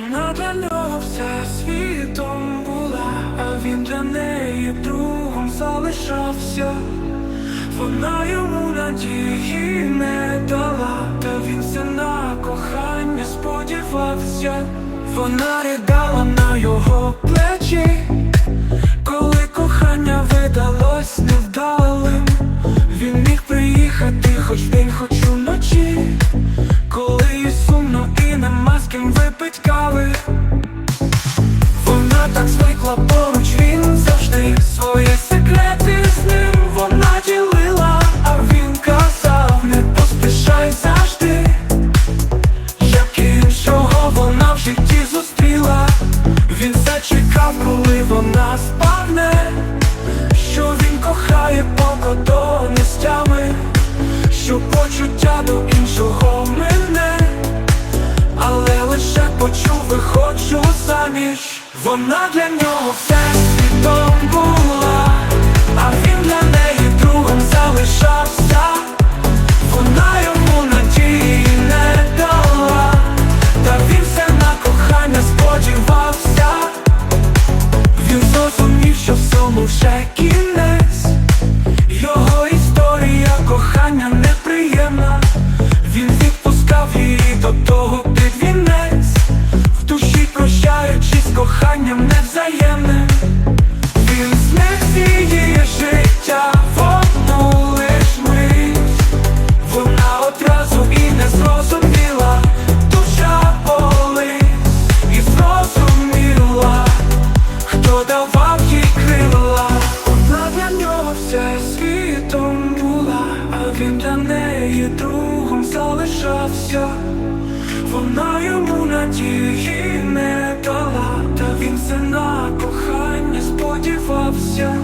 Вона для нього все світом була, а він для неї другом залишався. Вона йому надії не дала, та він все на кохання сподівався. Вона ридала на його плечі, коли кохання видалось невдалим. Він міг випить кави. Вона так звикла поруч, він завжди свої секрети з ним вона ділила, а він казав, не поспішай завжди, як іншого вона в житті зустріла. Він все чекав, коли вона спавне, що він кохає покодоністями, що почуття до іншого почув, виходжу заміж. Вона для нього все світом була, все світом була, а він для неї другом залишався. Вона йому надії не дала, та він все на кохання сподівався.